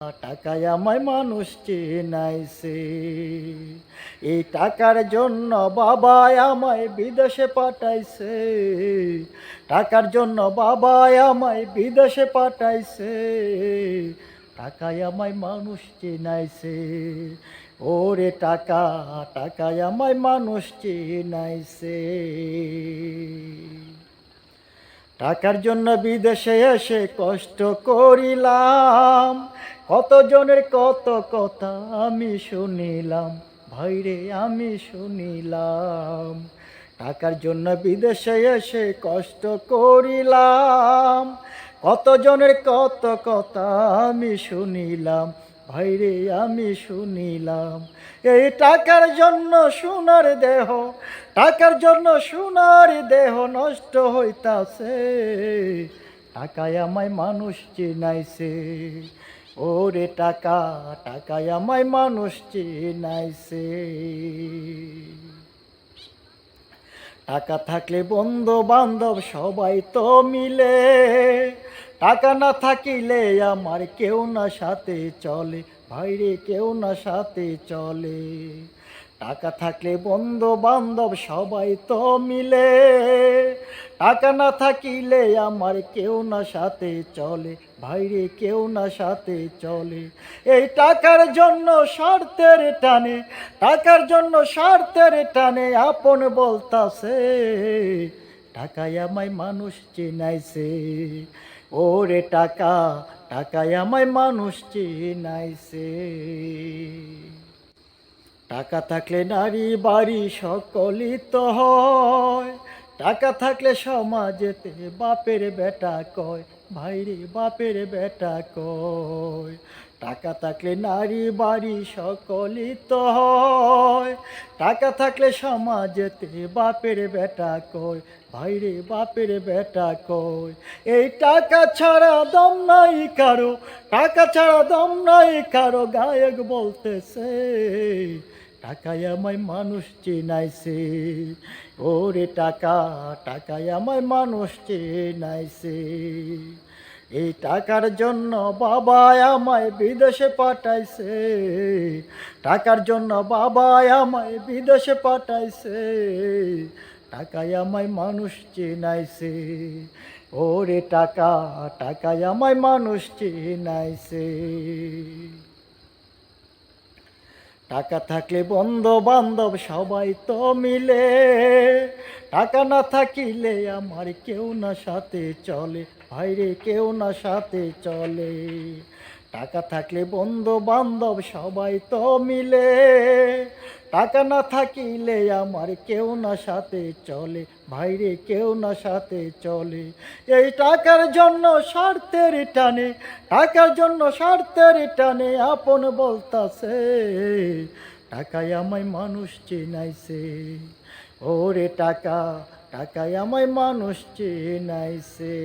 টাকায় আমায় মানুষ চেনাইছে। এই টাকার জন্য বাবা আমায় বিদেশে পাঠাইছে। টাকার জন্য বাবা আমায় বিদেশে পাঠাইছে। টাকায় আমায় মানুষ চেনাইছে। ওরে টাকা, টাকায় আমায় মানুষ চেনাইছে। টাকার জন্য বিদেশে এসে কষ্ট করিলাম। কতজনের কত কথা আমি শুনিলাম, ভাইরে আমি শুনিলাম। টাকার জন্য বিদেশে এসে কষ্ট করিলাম। কতজনের কত কথা আমি শুনিলাম ভাইরে, আমি শুনিলাম এই টাকার জন্য সোনার দেহ, টাকার জন্য সোনার দেহ নষ্ট হইতাছে। টাকায় আমায় মানুষ চিনাইছে, ওরে টাকা, টাকায় আমায় মানুষ চিনাইছে। টাকা থাকলে বন্ধু বান্ধব সবাই তো মিলে টাকা না থাকিলে আমার কেউ না সাথে চলে, ভাইরে কেউ না সাথে চলে। টাকা থাকলে বন্ধু বান্ধব সবাই তো মিলে, টাকা না থাকিলে আমার কেউ না সাথে চলে, ভাইরে কেউ না সাথে চলে। এই টাকার জন্য স্বার্থের টানে, টাকার জন্য স্বার্থের টানে আপন বলতাছে, টাকায় আমায় মানুষ চেনাইছে। ওরে টাকা, টাকায় আমায় মানুষ চেনাইছে। টাকা থাকলে নারী বাড়ি সকলই তো হয়, টাকা থাকলে সমাজেতে বাপের বেটা কয়, ভাইরে বাপের বেটা কয়। টাকা থাকলে নারী বাড়ি সকলই তো হয় টাকা থাকলে সমাজেতে বাপের বেটা কয় ভাইরে বাপের বেটা কয় এই টাকা ছাড়া দম নাই কারও, টাকা ছাড়া দম নাই কারও, গায়ক বলতেছে, টাকায় আমায় মানুষ চেনাইছে। ওরে টাকা, টাকায় আমায় মানুষ চেনাইছে। এই টাকার জন্য বাবা আমায় বিদেশে পাঠাইছে। টাকার জন্য বাবা আমায় বিদেশে পাঠাইছে। টাকায় আমায় মানুষ চেনাইছে। ওরে টাকা, টাকায় আমায় মানুষ চেনাইছে। টাকা থাকলে বন্ধু বান্ধব সবাই তো মিলে। টাকা না থাকিলে আমার কেউ না সাথে চলে। ভাইরে কেউ না সাথে চলে। টাকা থাকলে বন্ধু বান্ধব সবাই তো মিলে। টাকা না থাকিলে আমার কেউ না সাথে চলে, ভাইরে কেউ না সাথে চলে। এই টাকার জন্য স্বার্থের টানে, টাকার জন্য স্বার্থের টানে আপন বলতাছে, টাকায় আমায় মানুষ চেনাইছে। ওরে টাকা, টাকায় আমায় মানুষ চেনাইছে।